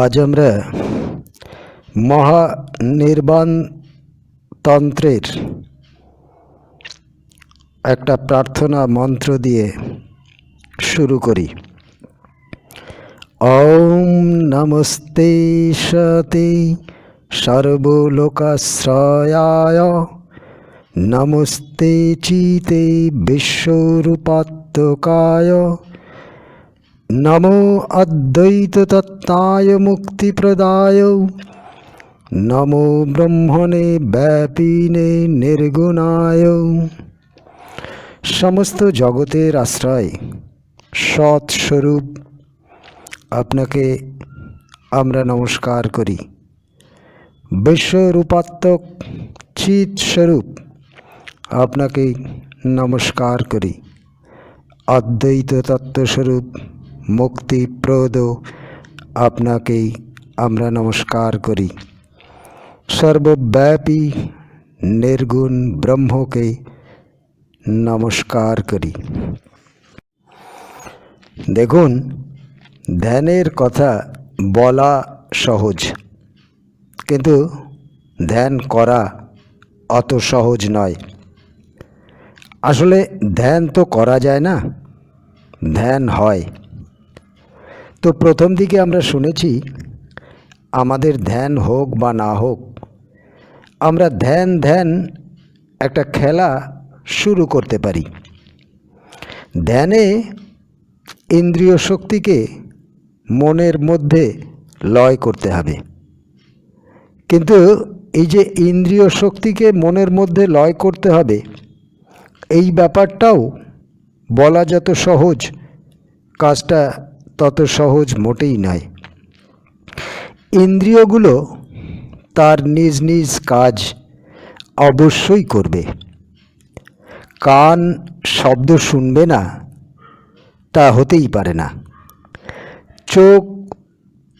আজ আমরা মহানির্বাণ তন্ত্রের একটা প্রার্থনা মন্ত্র দিয়ে শুরু করি। ওম নমস্তে সতে সর্বলোকাশ্রয়ায়, নমস্তে চিতে বিশ্বরূপাত্মকায়। নমো অদ্বৈততত্ত্বায় মুক্তিপ্রদায় নমো ব্রহ্মণে ব্যাপিনে নির্গুণায় সমস্ত জগতের আশ্রয় সৎস্বরূপ। আপনাকে আমরা নমস্কার করি। বিশ্বরূপাত্মক চিৎ স্বরূপ আপনাকে নমস্কার করি। অদ্বৈত তত্ত্বস্বরূপ মুক্তিপ্রদ। আপনাকেই আমরা নমস্কার করি। সর্বব্যাপী নির্গুণ ব্রহ্মকে নমস্কার করি। দেখুন, ধ্যানের কথা বলা সহজ, কিন্তু ধ্যান করা অত সহজ নয়। আসলে ধ্যান তো করা যায় না, ধ্যান হয়। তো প্রথম দিকে আমরা শুনেছি, আমাদের ধ্যান হোক বা না হোক, আমরা ধ্যান ধ্যান একটা খেলা শুরু করতে পারি। ধ্যানে ইন্দ্রিয় শক্তিকে মনের মধ্যে লয় করতে হবে। কিন্তু এই যে ইন্দ্রিয় শক্তিকে মনের মধ্যে লয় করতে হবে, এই ব্যাপারটাও বলা যত সহজ, কাজটা তত সহজ মোটেই নয়। ইন্দ্রিয়গুলো তার নিজ নিজ কাজ অবশ্যই করবে। কান শব্দ শুনবে না, তা হতেই পারে না। চোখ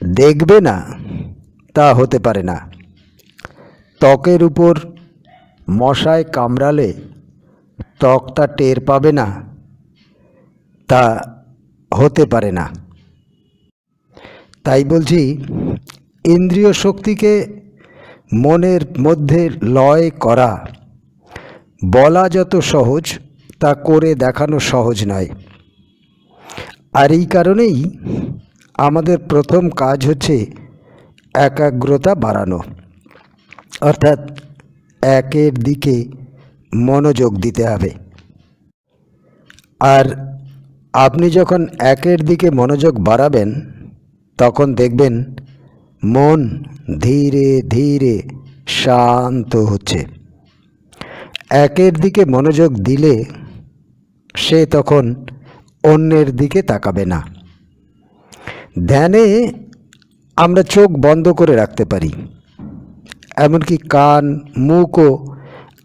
দেখবে না, তা হতে পারে না। ত্বকের উপর মশায় কামড়ালে ত্বক তা টের পাবে না, তা হতে পারে না। তাই বলছি, ইন্দ্রিয় শক্তিকে মনের মধ্যে লয় করা। বলা যত সহজ, তা করে দেখানো সহজ নয়। আর এই কারণেই আমাদের প্রথম কাজ হচ্ছে একাগ্রতা বাড়ানো। অর্থাৎ একের দিকে মনোযোগ দিতে হবে। আর আপনি যখন একের দিকে মনোযোগ বাড়াবেন তখন দেখবেন মন ধীরে ধীরে শান্ত হচ্ছে। একের দিকে মনোযোগ দিলে সে তখন অন্যের দিকে তাকাবে না। ধ্যানে আমরা চোখ বন্ধ করে রাখতে পারি। এমনকি কান, মুখও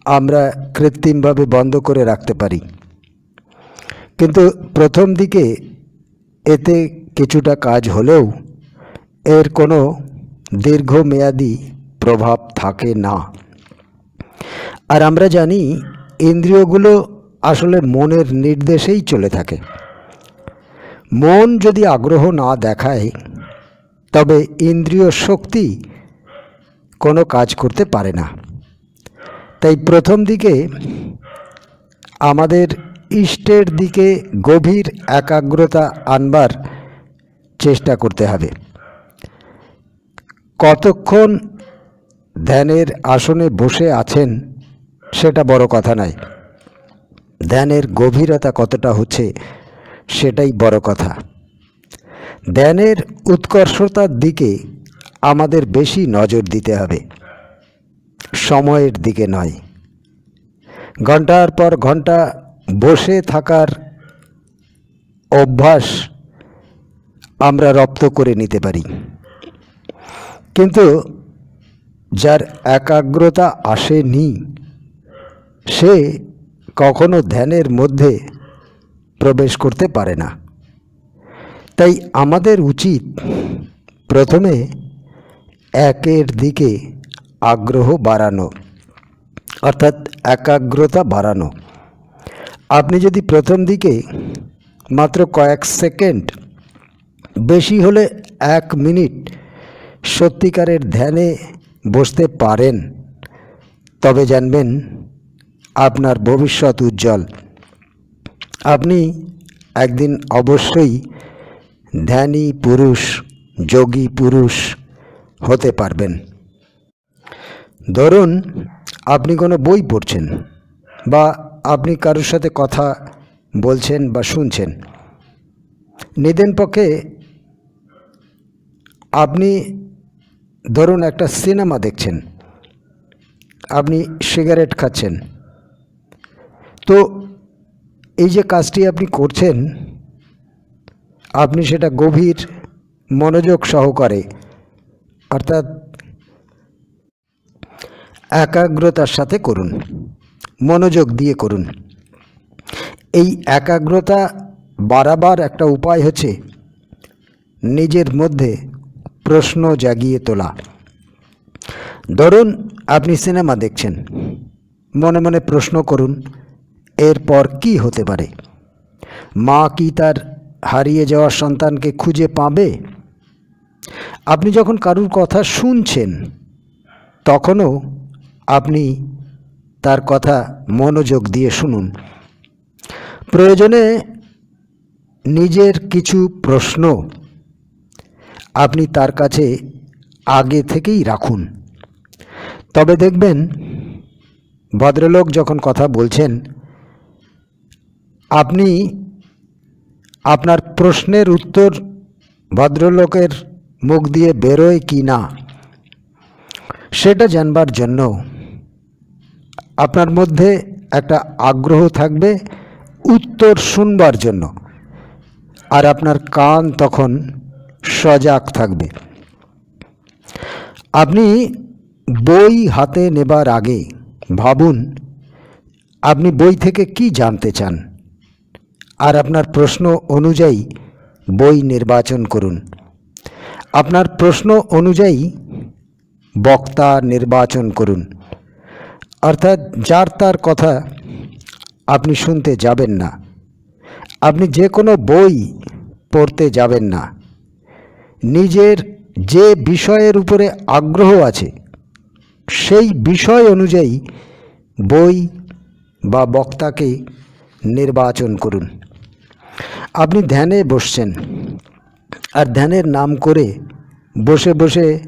আমরা কৃত্রিমভাবে বন্ধ করে রাখতে পারি। কিন্তু প্রথম দিকে এতে কিছুটা কাজ হলেও এর কোনো দীর্ঘমেয়াদী প্রভাব থাকে না। আর আমরা জানি ইন্দ্রিয়গুলো আসলে মনের নির্দেশেই চলে থাকে। মন যদি আগ্রহ না দেখায়, তবে ইন্দ্রিয় শক্তি কোনো কাজ করতে পারে না। তাই প্রথম দিকে আমাদের ইষ্টের দিকে গভীর একাগ্রতা আনবার চেষ্টা করতে হবে। কতক্ষণ ধ্যানের আসনে বসে আছেন সেটা বড় কথা নয়। ধ্যানের গভীরতা কতটা হচ্ছে সেটাই বড় কথা। ধ্যানের উৎকর্ষতার দিকে আমাদের বেশি নজর দিতে হবে। সময়ের দিকে নয়। ঘণ্টার পর ঘণ্টা বসে থাকার অভ্যাস আমরা রপ্ত করে নিতে পারি। কিন্তু যার একাগ্রতা আসেনি, সে কখনো ধ্যানের মধ্যে প্রবেশ করতে পারে না। তাই আমাদের উচিত প্রথমে একের দিকে আগ্রহ বাড়ানো, অর্থাৎ একাগ্রতা বাড়ানো। আপনি যদি প্রথম দিকে মাত্র কয়েক সেকেন্ড বেশি হলে এক মিনিট সত্যিকারের ধ্যানে বসতে পারেন। তবে জানবেন, আপনার ভবিষ্যৎ উজ্জ্বল। আপনি একদিন অবশ্যই ধ্যানী পুরুষ, যোগী পুরুষ হতে পারবেন। ধরুন, আপনি কোনো বই পড়ছেন বা আপনি কারোর সাথে কথা বলছেন বা শুনছেন। নিদেন পক্ষে আপনি ধরুন একটা সিনেমা দেখছেন, আপনি সিগারেট খাচ্ছেন। তো এই যে কাজটি আপনি করছেন, আপনি সেটা গভীর মনোযোগ সহকারে, অর্থাৎ একাগ্রতার সাথে করুন, মনোযোগ দিয়ে করুন। এই একাগ্রতা বাড়াবার একটা উপায় হচ্ছে নিজের মধ্যে প্রশ্ন জাগিয়ে তোলা। ধরুন আপনি সিনেমা দেখছেন। মনে মনে প্রশ্ন করুন, এরপর কি হতে পারে? মা কি তার হারিয়ে যাওয়া সন্তানকে খুঁজে পাবে? আপনি যখন কারুর কথা শুনছেন, তখনও আপনি তার কথা মনোযোগ দিয়ে শুনুন। প্রয়োজনে নিজের কিছু প্রশ্ন আপনি তার কাছে আগে থেকেই রাখুন। তবে দেখবেন, ভদ্রলোক যখন কথা বলছেন, আপনি আপনার প্রশ্নের উত্তর ভদ্রলোকের মুখ দিয়ে বেরোয় কি না, সেটা জানবার জন্য আপনার মধ্যে একটা আগ্রহ থাকবে উত্তর শুনবার জন্য। আর আপনার কান তখন সজাগ থাকবে। আপনি বই হাতে নেবার আগে ভাবুন, আপনি বই থেকে কি জানতে চান? আর আপনার প্রশ্ন অনুযায়ী বই নির্বাচন করুন। আপনার প্রশ্ন অনুযায়ী বক্তা নির্বাচন করুন। অর্থাৎ যার তার কথা আপনি শুনতে যাবেন না। আপনি যে কোনো বই পড়তে যাবেন না। নিজের যে বিষয়ের উপরে আগ্রহ আছে, সেই বিষয় অনুযায়ী বই বা বক্তাকে নির্বাচন করুন। আপনি ধ্যানে বসছেন আর ধ্যানের নাম করে বসে বসে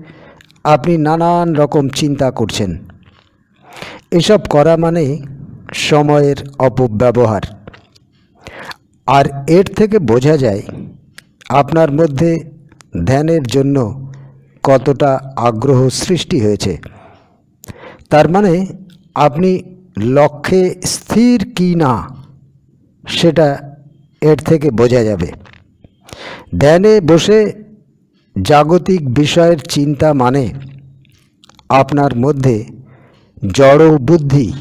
আপনি নানান রকম চিন্তা করছেন। এসব করা মানে সময়ের অপব্যবহার। আর এর থেকে বোঝা যায়, আপনার মধ্যে ধ্যানের জন্য কতটা আগ্রহ সৃষ্টি হয়েছে? তার মানে আপনি লক্ষ্যে স্থির কি না, সেটা এর থেকে বোঝা যাবে। ধ্যানে বসে জাগতিক বিষয়ের চিন্তা মানে আপনার মধ্যে জড় বুদ্ধি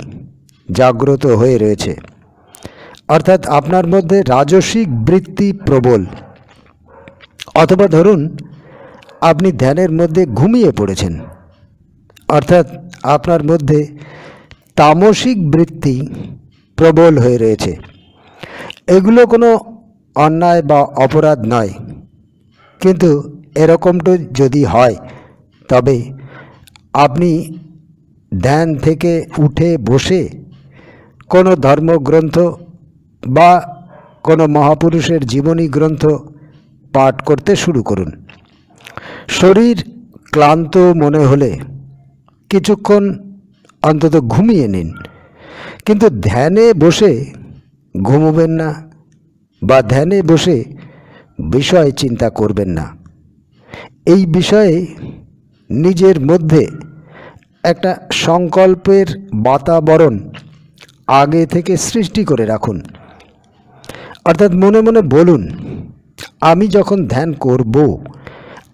জাগ্রত হয়ে রয়েছে। অর্থাৎ আপনার মধ্যে রাজসিক বৃত্তি প্রবল। অথবা ধরুন, আপনি ধ্যানের মধ্যে ঘুমিয়ে পড়েছেন। অর্থাৎ আপনার মধ্যে তামসিক বৃত্তি প্রবল হয়ে রয়েছে। এগুলো কোনো অন্যায় বা অপরাধ নয়। কিন্তু এরকমটা যদি হয়, তবে আপনি ধ্যান থেকে উঠে বসে কোনো ধর্মগ্রন্থ বা কোনো মহাপুরুষের জীবনী গ্রন্থ পাঠ করতে শুরু করুন। শরীর ক্লান্ত মনে হলে কিছুক্ষণ অন্তত ঘুমিয়ে নিন। কিন্তু ধ্যানে বসে ঘুমোবেন না বা ধ্যানে বসে বিষয় চিন্তা করবেন না। এই বিষয়ে নিজের মধ্যে একটা সংকল্পের বাতাবরণ আগে থেকে সৃষ্টি করে রাখুন। অর্থাৎ মনে মনে বলুন আমি যখন ধ্যান করব,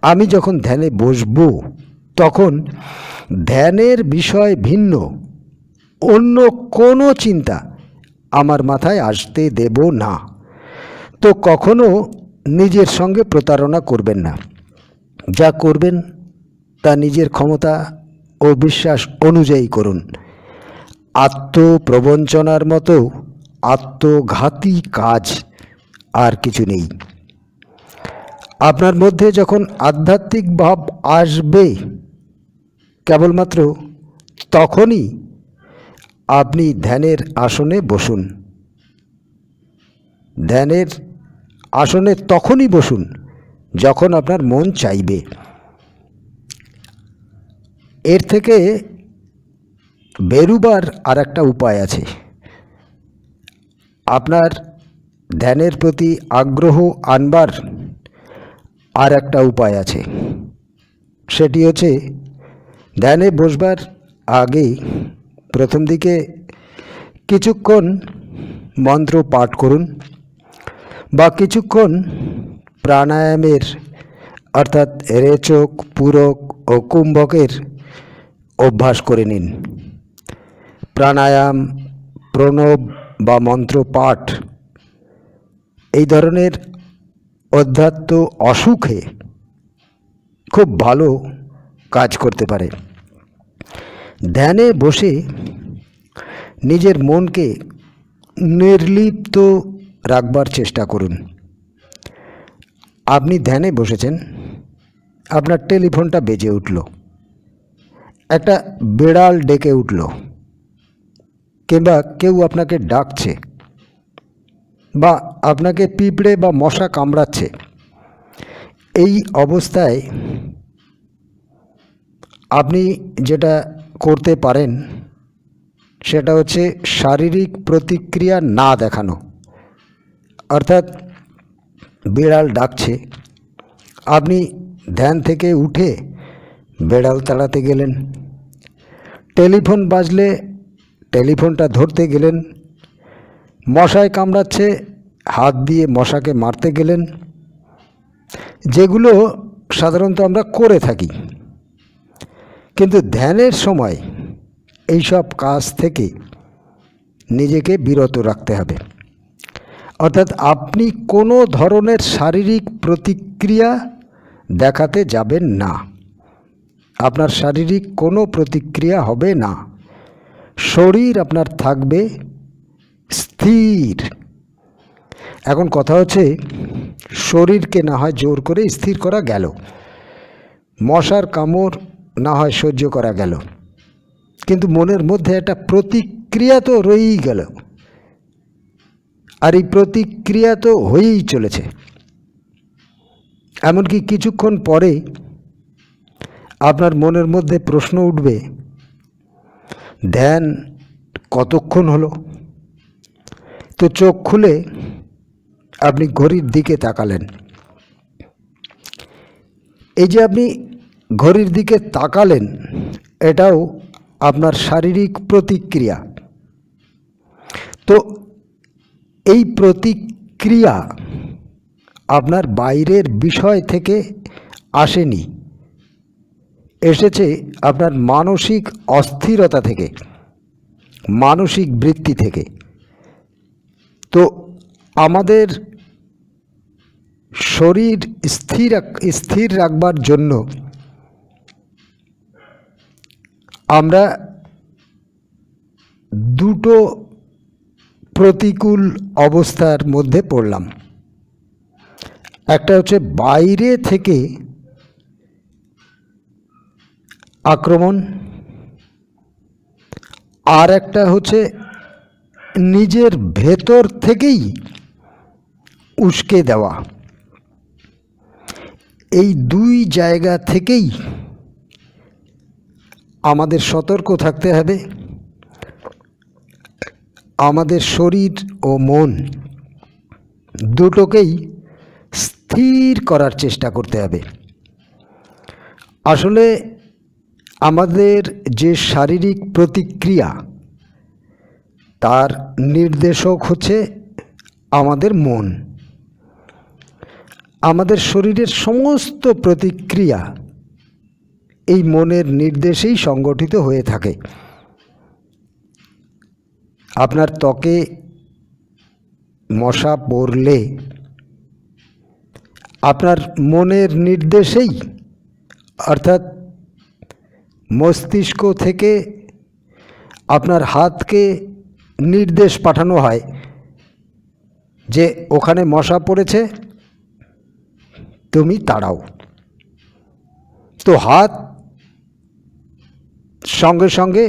আমি যখন ধ্যানে বসব, তখন ধ্যানের বিষয় ভিন্ন, অন্য কোনো চিন্তা আমার মাথায় আসতে দেব না। তো কখনো নিজের সঙ্গে প্রতারণা করবেন না। যা করবেন, তা নিজের ক্ষমতা ও বিশ্বাস অনুযায়ী করুন। আত্মপ্রবঞ্চনার মতো আত্মঘাতী কাজ আর কিছু নেই। আপনার মধ্যে যখন আধ্যাত্মিক ভাব আসবে কেবলমাত্র তখনই আপনি ধ্যানের আসনে বসুন। ধ্যানের আসনে তখনই বসুন যখন আপনার মন চাইবে। এর থেকে বেরুবার আর একটা উপায় আছে। আপনার ধ্যানের প্রতি আগ্রহ আনবার আর একটা উপায় আছে। সেটি হচ্ছে, ধ্যানে বসবার আগে প্রথম দিকে কিছুক্ষণ মন্ত্র পাঠ করুন বা কিছুক্ষণ প্রাণায়ামের, অর্থাৎ রেচক, পূরক ও কুম্ভকের অভ্যাস করে নিন। প্রাণায়াম, প্রণব বা মন্ত্র পাঠ, এই ধরনের অধ্যাত্ম অসুখে খুব ভালো কাজ করতে পারে। ধ্যানে বসে নিজের মনকে নির্লিপ্ত রাখবার চেষ্টা করুন। আপনি ধ্যানে বসেছেন, আপনার টেলিফোনটা বেজে উঠল। একটা বেড়াল ডেকে উঠল, কিংবা কেউ আপনাকে ডাকছে। বা আপনাকে পিঁপড়ে বা মশা কামড়াচ্ছে, এই অবস্থায় আপনি যেটা করতে পারেন, সেটা হচ্ছে শারীরিক প্রতিক্রিয়া না দেখানো। অর্থাৎ বিড়াল ডাকছে, আপনি ধ্যান থেকে উঠে বেড়াল তাড়াতে গেলেন। টেলিফোন বাজলে টেলিফোনটা ধরতে গেলেন মশায় কামড়াচ্ছে, হাত দিয়ে মশাকে মারতে গেলেন। যেগুলো সাধারণত আমরা করে থাকি। কিন্তু ধ্যানের সময় এইসব কাজ থেকে নিজেকে বিরত রাখতে হবে। অর্থাৎ আপনি কোনো ধরনের শারীরিক প্রতিক্রিয়া দেখাতে যাবেন না। আপনার শারীরিক কোনো প্রতিক্রিয়া হবে না। শরীর আপনার থাকবে স্থির। এখন কথা হচ্ছে, শরীরকে না হয় জোর করে স্থির করা গেল। মশার কামড় না হয় সহ্য করা গেল। কিন্তু মনের মধ্যে একটা প্রতিক্রিয়া তো রয়েই গেল। আর এই প্রতিক্রিয়া তো হয়েই চলেছে। এমনকি কিছুক্ষণ পরে আপনার মনের মধ্যে প্রশ্ন উঠবে, ধ্যান কতক্ষণ হলো? তো চোখ খুলে আপনি ঘড়ির দিকে তাকালেন। এই যে আপনি ঘড়ির দিকে তাকালেন, এটাও আপনার শারীরিক প্রতিক্রিয়া। তো এই প্রতিক্রিয়া আপনার বাইরের বিষয় থেকে আসেনি, এসেছে আপনার মানসিক অস্থিরতা থেকে, মানসিক বৃত্তি থেকে। তো আমাদের শরীর স্থির স্থির রাখবার জন্য আমরা দুটো প্রতিকূল অবস্থার মধ্যে পড়লাম। একটা হচ্ছে বাইরে থেকে আক্রমণ, আর একটা হচ্ছে নিজের ভেতর থেকেই উস্কে দেওয়া। এই দুই জায়গা থেকেই আমাদের সতর্ক থাকতে হবে। আমাদের শরীর ও মন দুটোকেই স্থির করার চেষ্টা করতে হবে। আসলে আমাদের যে শারীরিক প্রতিক্রিয়া তার নির্দেশক হচ্ছে আমাদের মন। আমাদের শরীরের সমস্ত প্রতিক্রিয়া এই মনের নির্দেশেই সংগঠিত হয়ে থাকে। আপনার ত্বকে মশা পড়লে আপনার মনের নির্দেশেই, অর্থাৎ মস্তিষ্ক থেকে আপনার হাতকে নির্দেশ পাঠানো হয় যে ওখানে মশা পড়েছে, তুমি তাড়াও। তো হাত সঙ্গে সঙ্গে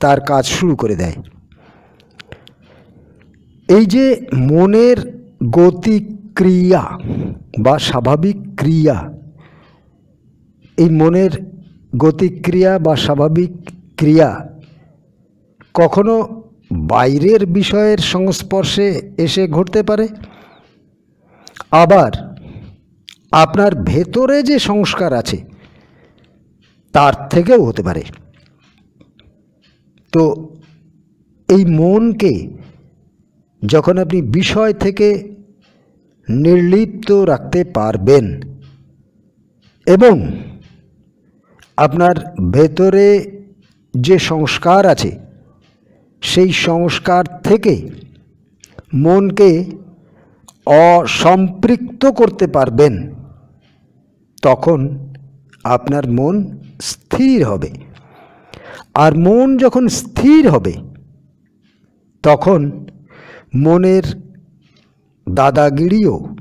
তার কাজ শুরু করে দেয়। এই যে মনের গতিক্রিয়া বা স্বাভাবিক ক্রিয়া, এই মনের গতিক্রিয়া বা স্বাভাবিক ক্রিয়া কখনো বাইরের বিষয়ের সংস্পর্শে এসে ঘটতে পারে। আবার আপনার ভেতরে যে সংস্কার আছে, তার থেকেও হতে পারে। তো এই মনকে যখন আপনি বিষয় থেকে নির্লিপ্ত রাখতে পারবেন এবং আপনার ভেতরে যে সংস্কার আছে সেই সংস্কার থেকে মনকে অসম্পৃক্ত করতে পারবেন, তখন আপনার মন স্থির হবে। আর মন যখন স্থির হবে, তখন মনের দাদাগিরিও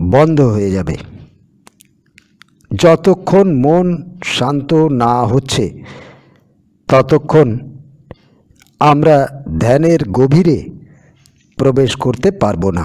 বন্ধ হয়ে যাবে। যতক্ষণ মন শান্ত না হচ্ছে, ততক্ষণ আমরা ধ্যানের গভীরে প্রবেশ করতে পারব না।